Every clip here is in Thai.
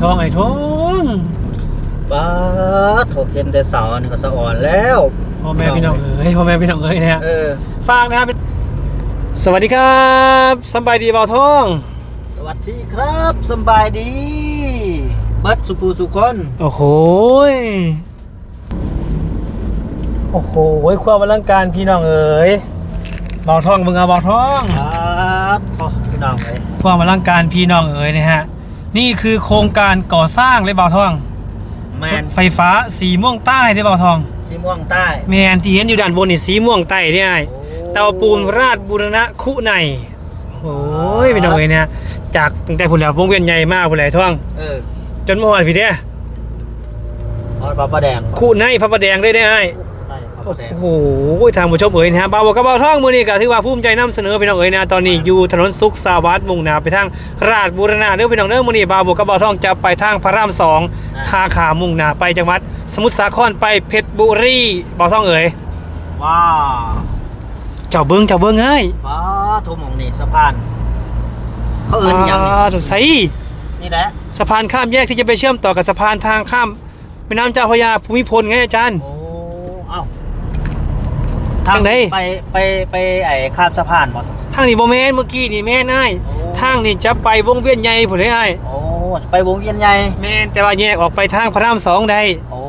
ท้องไอ้ท้องป้าโถเห็นแต่เสานี่ก็สะอ่อนแล้วพ่อแม่พี่น้องเอ้ยพ่อแม่พี่น้องเอ้ยเนี่ยเออฝากนะครับสวัสดีครับสำบายดีเบาท้อง สวัสดีครับสำบายดีเบิดสุภูสุคนโอ้โหยโอ้โหความอลังการพี่น้องเอ้ยเบาท้องมึงเอาเบาท้องป้าโถพี่น้องเลยความอลังการพี่น้องเอ๋ยนะฮะ นี่คือโครงการก่อสร้างเลยเบาทองแมนไฟฟ้าสีม่วงใต้ได้เบาทอง สีม่วงใต้แมนที่เห็นอยู่ด้านบนนี่สีม่วงใต้ได้ไอ้เตาปูนราชบูรณะคุในโอ้ยพี่น้องเอ๋ยนะจากตั้งแต่พุ่นแล้ววงเวียนใหญ่มากพุ่นแหละท่องเออจนเมื่อวานพี่เด้ออดปลาปลาแดงคุในพระประแดงได้ได้ไอ้ ได้ปลาปลาแดง โอ้โหทางผู้ชมเอ๋ยนะฮะบ่าวบอกกับบ่าวท่องมือนี่ก็ถือว่าภูมิใจนำเสนอพี่น้องเอ๋ยนะตอนนี้อยู่ถนนสุขสวัสดิ์มุ่งหน้าไปทางราชบูรณะเด้อพี่น้องเด้อมื้อนี้บ่าวบอกกับบ่าวท่องจะไปทางพระรามสองท่าขามุ่งหน้าไปจังหวัด สมุทรสาครไปเพชรบุรีบ่าวท่องเอ๋ยว้าวเจ้าเบิ้งเจ้าเบิ้งเอ้ยป้าโทมองนี่สะพาน เขาเอิ้นหยังนี่อ่าถูกใส่นี่แหละ สะพานข้ามแยกที่จะไปเชื่อมต่อกับสะพานทางข้ามแม่น้ำเจ้าพระยาภูมิพลไงอาจารย์ โอ้เอ้า ทางไหนไปไปไปไอ้ข้ามสะพานบ่ทางนี้บ่แม่นเมื่อกี้นี่แม่นอ้ายโอ้ทางนี้จะไปวงเวียนใหญ่พุ่นได้อ้ายโอ้ไปวงเวียนใหญ่แม่นแต่ว่าแยกออกไปทางพระรามสองได้โอ้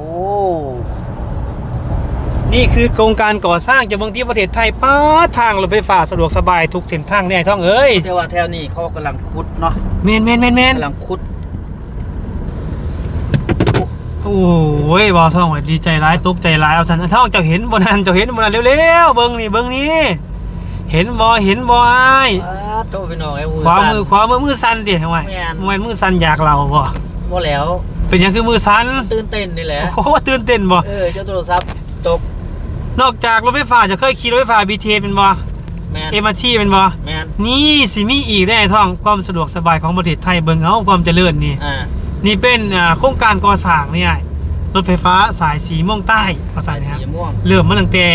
นี่คือโครงการก่อสร้างจากเมืองที่ประเทศไทยป้าดทางรถไฟฟ้าสะดวกสบายทุกเส้นทางแน่ท่องเอ้ยเดี๋ยวว่าแถวนี้เขากำลังขุดเนาะแม่นแม่นแม่นแม่นกำลังขุด โอ้ยบอท่องไว้ดีใจร้ายตกใจร้ายเอาสันท่องเจ้าเห็นบนนั้นเจ้าเห็นบนนั้นเร็วๆเบิ้งนี่เบิ้งนี่เห็นบอเห็นบออ้ายอ้าโตพี่น้องไอ้ขวามือขวามือมือสั่นดิทำไมแม่นทำไมมือสั่นอยากเราบ่บ่แล้ว เป็นหยังคือมือสั่นตื่นเต้นนี่แหละโอ้โหตื่นเต้นบ่เออเจ้าโทรศัพท์ตก นอกจากรถไฟฟ้าจะเคยขี่รถไฟฟ้า BTS เป็นบ่แมนเอ็มอาร์ทีเป็นบ่แมนนี่สิมีอีกได้ท่องความสะดวกสบายของประเทศไทยเบิ่งเอาความเจริญนี่อ่า นี่เป็นอ่าโครงการก่อสร้างนี่ไอ้รถไฟฟ้าสายสีม่วงใต้ภาษาสายเนี่ยสีม่วงเริ่มมาตั้งแต่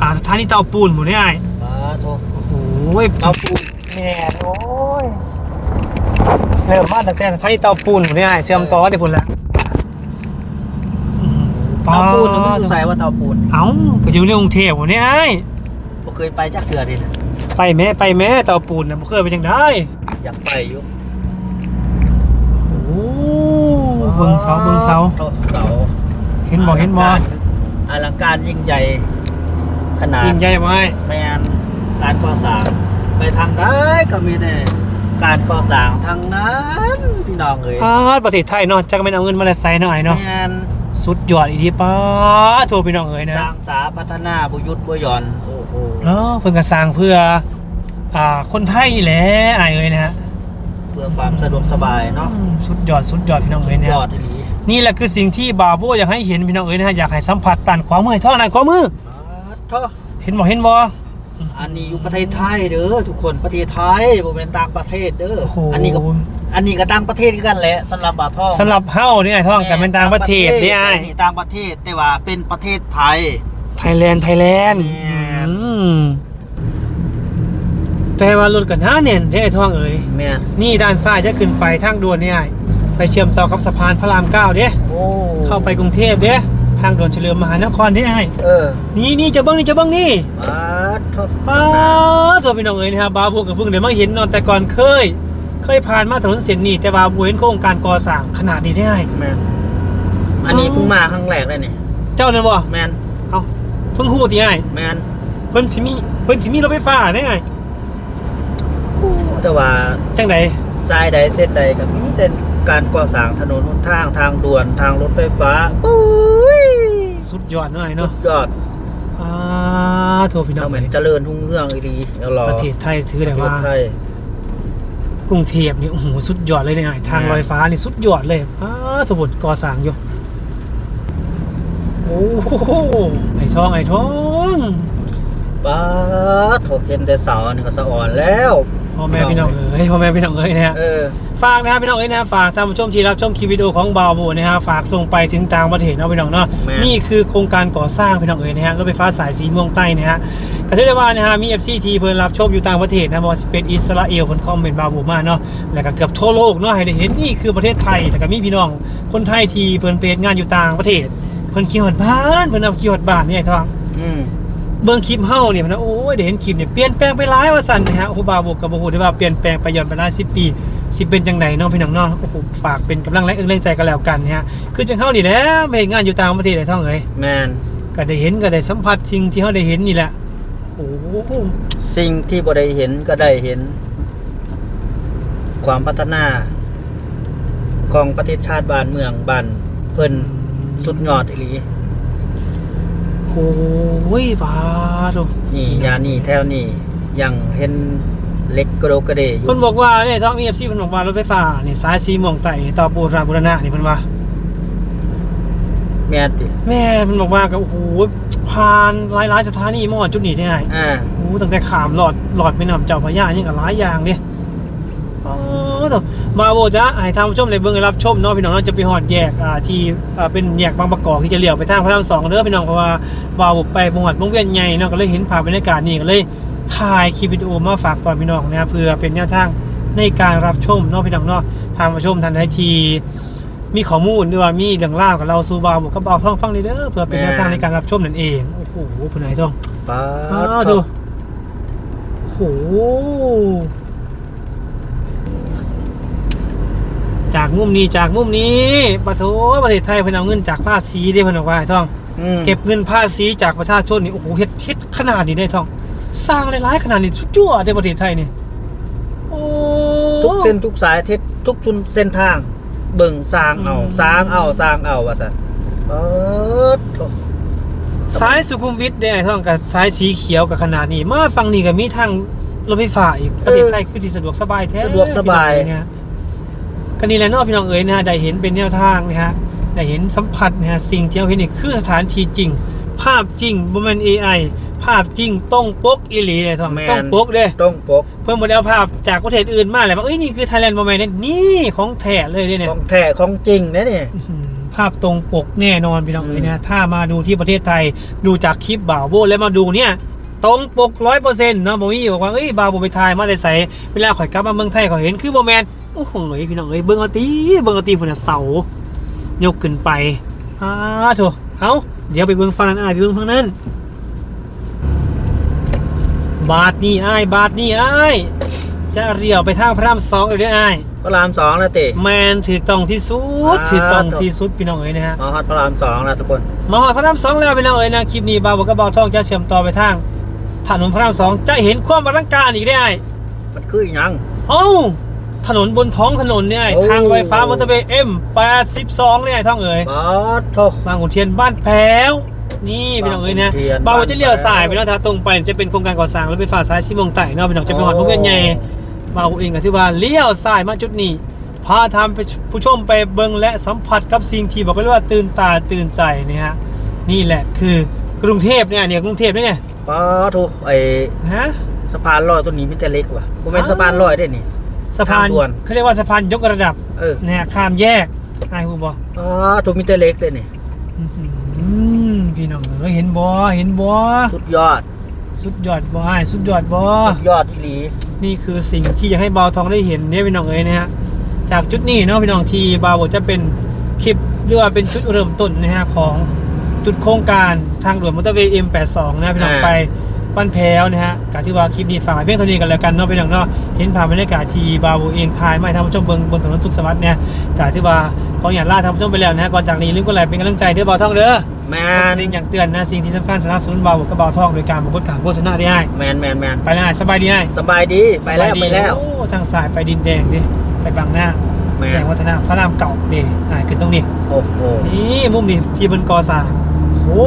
อ่าสถานีเตาปูนหมดนี่ไอ้ป้าโทโอ้โหเอาปูนแม่โอ้ยเริ่มมาตั้งแต่สถานีเตาปูนหมดนี่ไอ้เชื่อมต่อที่พุ่นแล้วเตาปูนนี่มันอยู่ใส่ว่าเตาปูน เอ้าก็อยู่ในกรุงเทพหมดนี่ไอ้บ่เคยไปจักเทื่อดิไปแม่ไปแม่เตาปูนน่ะบ่เคยไปจังได้อยากไปอยู่ โอ้ เบิ่งเสาเบิ่งเสา เสาเห็นบ่เห็นบ่อลังการยิ่งใหญ่ ขนาดยิ่งใหญ่บ่ไอ้แมนการก่อสร้างไปทางใดก็มีแต่การก่อสร้างทางนั้นพี่น้องเอ้ยอ่าประเทศไทยเนาะจักแม่นเอาเงินมาแล้วใส่เนาะไอ้เนาะแมนสุดยอดอีดีป้าโทรพี่น้องเอ๋ยนะสร้างสาพัฒนาบุยุทธบุหย่อนโอ้โหเนาะเพิ่นก็สร้างเพื่ออ่าคนไทยนี่แหละอ้ายเอ๋ยนะฮะเพื่อ ความสะดวกสบายเนาะอืมสุดยอดสุดยอดพี่น้องสุเอ๋ยดเนี่ยยอดทีนี้นี่แหละคือสิ่งที่บาโบอยากให้เห็นพี่น้องเอ๋ยนะฮะอยากให้สัมผัสปานขวามือให้ท่อนั้นขวามือเท่าเห็นบ่เห็นบ่ อันนี้อยู่ประเทศไทยเด้อทุกคนประเทศไทยบ่แม่นต่างประเทศเด้อโอ้โห อันนี้ก็อันนี้ก็ต่างประเทศคือกันแหละสำหรับบาทองสำหรับเฮานี่ไอ้ท่องกันเป็นต่างประเทศนี่ไอ้นี่ต่างประเทศแต่ว่าเป็นประเทศไทย ไทยแลนด์ไทยแลนด์แม่น แต่ว่ารถกันหน้าเน่นได้ไอ้ท่องเอ๋ยแม่นนี่ด้านซ้ายจะขึ้นไปทางด่วนนี่ไอ้ไปเชื่อมต่อกับสะพานพระรามเก้าเด้โอ้เข้าไปกรุงเทพเด้ทางด่วนเฉลิมมหานครเด้ไอ้เออนี่นี่จะเบิ้งนี่จะเบิ้งนี่บาทเท่าป้าสวพี่น้องเอ๋ยนะครับบาบูกับเพิ่งเดี๋ยวมาเห็นเนอนแต่ก่อนเคย เคยผ่านมาถนนเส้นนี้แต่บาบูเห็นโครงการก่อสร้างขนาดนี้ได้แม่นอันนี้เพิ่งมาครั้งแรกเลยนี่เจ้านั่นบ่แม่นเอาเพิ่งฮู้ที่ไอ้แม่นเพิ่นสิมีเพิ่นสิมีรถไฟฟ้าได้ไง แต่ว่าจังไดทรายใดเส้นใดก็มีแต่การก่อสร้างถนนหนทางทางด่วนทางรถไฟฟ้าปุ้ยสุดยอดหน่อยสุเนาะดยอดอ่าโทรพี่น้อเรางเหมืเอ๋อนยเจริญรุ่งเรืองอีดีเดี๋ยวรอประเทศไทยถือได้ว่าประเทศไทยกรุงเทพนี่โอ้โหสุดยอดเลยเนี่ยทางแม่ลอยฟ้านี่สุดยอดเลยอ้าสมบุญก่อสร้างอยู่โอ้โหไอ้ทองไอ้ทอง ป้าโถเห็นแต่เสานี่ก็สะอ่อนแล้ว พ่อแม่พี่น้องเอ้ยพ่อแม่พี่น้องเอ้ยนะฮะเออ ฝากนะครับพี่น้องเอ้ยนะฝากท่านผู้ชมทีรับชมคลิปวิดีโอของบาวบูนะฮะฝากส่งไปถึงต่างประเทศเนาะพี่น้องเนาะแม่ นี่คือโครงการก่อสร้างพี่น้องเอ้ยนะฮะรถไฟฟ้าสายสีม่วงใต้นะฮะก็ถือได้ว่านะฮะมี FC ทีเพิ่นรับชมอยู่ต่างประเทศนะบ่ว่าสิเป็นอิสราเอลเพิ่นคอมเมนต์บาบูมาเนาะแล้วก็เกือบทั่วโลกเนาะให้ได้เห็นนี่คือประเทศไทยแล้วก็มีพี่น้องคนไทยทีเพิ่นไปเฮ็ดงานอยู่ต่างประเทศ เพิ่นขี่ฮอดบ้านเพิ่นเอาขี่ฮอดบ้านนี่ไอ้ทอง อืม เบิ่งคลิปเฮาเนี่ยมันนะโอ้ยได้เห็นคลิปเนี่ยเปลี่ยนแปลงไปหลายว่าซั่นนะฮะโอ้โหบาบูก็บ่ฮู้ได้ว่าเปลี่ยนแปลงไปย้อนไปหลาย10ปีสิเป็นจังไดเนาะพี่น้องเนาะโอ้โหฝากเป็นกำลังแรงเอื้อแรงใจกันแล้วกันนะฮะคือจังเฮานี่แหละไปเฮ็ดงานอยู่ต่างประเทศไอ้ทองเอ้ยแมนก็ได้เห็นก็ได้สัมผัสสิ่งที่เขาได้เห็นนี่แหละโอ้โหสิ่งที่บ่ได้เห็นก็ได้เห็น ความพัฒนา ของประเทศชาติบ้านเมืองบ้านเพิ่นสุดยอดอีหลี โอ้ยบาดนี่ยานี่แถวนี่ยังเห็นเล็กกระโดกกระเดอยู่เพิ่นบอกว่าเนี่ยท้องมีเอฟซีเพิ่นบอกว่ารถไฟฟ้านี่สายสีม่วงไต่ต่อปูราบุรณะนี่เพิ่นว่า แม่นติแม่เพิ่นบอกว่าก็โอ้โหผ่านหลายๆสถานีมาฮอดจุดนี้ได้อ่าโอ้ตั้งแต่ขามหลอดหลอดแม่น้ำเจ้าพระยานี่ก็หลายอย่างเด้อ๋อแต่ มาโบจ้ะให้ทางผู้ชมได้เบิ่งได้รับชมเนาะพี่น้องเราจะไปฮอดแยกอ่าที่อ่าเป็นแยกบางประกอบที่จะเลี้ยวไปทางพระรามสองเด้อพี่น้องเพราะว่าบ่าวไปบ่ฮอดวงเวียนใหญ่เนาะก็เลยเห็นภาพบรรยากาศนี่ก็เลยถ่ายคลิปวิดีโอมาฝากตอนพี่น้องนะครับเพื่อเป็นแนวทางในการรับชมเนาะพี่น้องเนาะทางมาชมทันได้ที มีข้อมูลหรือว่ามีเรื่องเล่าวกับเราสู่บาวบอกกับเบาท่องฟังเลยเด้อเพื่อเป็นแนวทางในการรับชมนั่นเองโอ้โหคุณนายท่องป้าอ้าดวดูโอ้โห จากมุมนี้จากมุมนี้ปะโถประเทศไทยเพิ่นเอาเงินจากภาษีได้เพิ่นบอกว่าไอ้ท่องอืมเก็บเงินภาษีจากประชาชนนี่โอ้โหเฮ็ดเฮ็ดขนาดนี้ได้ท่อง สร้างหลายๆขนาดนี้สุดยอดในประเทศไทยนี่โอ้ทุกเส้นทุกสายเทศทุกทุนเส้นทาง เบิ่งสร้างเอาอืมสร้างเอาสร้างเอาว่าซั่นเปิดโถ่สายสุขุมวิทเนี่ยท่องกับสายสีเขียวกับขนาดนี้มาฟังนี่ก็มีทางรถไฟฟ้าอีกประเทศไทยคือที่สะดวกสบายแท้สะดวกสบายพี่น้องเอ๋เนี่ย ก็นี่แหละเนาะพี่น้องเอ๋ยนะฮะได้เห็นเป็นแนวทางนะฮะได้เห็นสัมผัสนะฮะสิ่งที่เราเห็นนี่คือสถานที่จริง ภาพจริงบ่แม่น AI ภาพจริงต้องปกอีหลีเลยท่องแม่น ต้องปกเด้ ต้องปกเพิ่มโมเดลภาพจากประเทศอื่นมาเลยว่าเอ้ยนี่คือไทยแลนด์โมเมนต์นี่ของแท้เลยเนี่ยของแท้ของจริงนะนี่อื้อหือภาพตรงปกแน่นอนพี่น้องเอ๋ยนะถ้ามาดูที่ประเทศไทยดูจากคลิปบ่าวโบแล้วมาดูเนี่ยตรงปกร้อยเปอร์เซ็นต์เนาะบอกว่าบอกว่าเอ้ยบ่าวโบไปถ่ายมาได้ใส่เวลาข่อยกลับมาเมืองไทยเขาเห็นคือโมแมน โอ้โหพี่น้องเอ้ยเบิ้งเอาตีเบิ้งเอาตีพุ่นนะเสายกขึ้นไปอ้าโถเอาเดี๋ยวไปเบิ้งฝั่งนั้นอ้ายไปเบิ้งฝั่งนั้น บาทนี่อ้ายบาทนี่อ้ายจะเรียวไปทางพระรามสองเลยเด้ออ้ายพระรามสองแล้วติแมนถือต้องที่สุดอ่าถือต้องที่สุดพี่น้องเอ๋ยนะฮะมาฮอดพระรามสองแล้วทุกคนมาหอดพระรามสองแล้วพี่น้องเอ๋ยนะคลิปนี้บาวบอกกับบ่าวทองจะเชื่อมต่อไปทางถนนพระรามสองจะเห็นความอลังการอีกได้ไอ้มันคืออีหยังเอ้า ถนนบนท้องถนนเนี่ยไอ้โอ้ ทางไฟฟ้ามอเตอร์เวย์เอ็มแปดสิบสองเนี่ยไอ้ท่องเอ๋ยบอสโทบางขุนเทียนบ้านแพ้ว นี่พี่น้องเอ๋ยนะบางขุนเทียนบาวจะเลี้ยวบ้านแพ้วสายไปแล้วถ้าตรงไปจะเป็นโครงการก่อสร้างรถไฟฟ้าสายสีเมองไต่เนาะพี่น้องจะไปหอดวงเวียนใหญ่บาวเองก็ที่ว่าเลี้ยวซ้ายมาจุดนี้พาทำไปผู้ชมไปเบิงและสัมผัสกับสิ่งที่บอกเลยว่าตื่นตาตื่นใจนะฮะนี่แหละคือกรุงเทพเนี่ยเนี่ยกรุงเทพเนี่ยบอสโทไอฮะ สะพานลอยตัวนี้มันจะเล็กว่ะผมเป็นอ้าว สะพานลอยได้นี่ สะพานทางด่วนเขาเรียกว่าสะพานยกระดับเออนะฮะข้ามแยกไอ้คุณบออ๋อตัวมีแต่เล็กเลยนี่มพี่น้องเราเห็นบอเห็นบอสุดยอดสุดยอดบอไอ้สุดยอดบอ สุดยอดอีหลีนี่คือสิ่งที่อยากให้บาวทองได้เห็นเนี่ยพี่น้องเอ๋ยนะฮะจากจุดนี้เนาะพี่น้องที่บาวบอกจะเป็นคลิปหรือว่าเป็นชุดเริ่มต้นนะฮะของจุดโครงการทางด่วนมอเตอร์เวย์ M82 นะพี่น้องอ่าไป บ้านแพ้วนะฮะการที่ว่าคลิปนี้ฝากไว้เพียงเท่านี้กันแล้วกันเนาะพี่น้องเนาะเห็นภาพบรรยากาศที่บาวเองถ่ายมาให้ท่านผู้ชมเบิ่งบนถนนสุขสวัสดิ์เนี่ยการที่ว่าขออย่าตล่าท่านผู้ชมไปแล้วนะฮะก่อนจากนี้ลืมกดไลค์เป็นกำลังใจเด้อบาวทองเด้อแมกนดลิงก์อย่างเตือนนะสิ่งที่สำคัญสนับสนุนบาวกับบาวทองโดยการบกดขามโฆษณาได้ให้แมนแมนแมนไปแล้วสบายดีให้สบายดีไปแล้วสบายดีไปแล้วโอ้ทางสายไปดินแดงดิไปบางหน้าแมแจ้นงวัฒนะพระรามเก่าดิอ่าขึ้นตรงนี้โอ้โหนี่มุมนี้ที่บนกอสร้างโอ้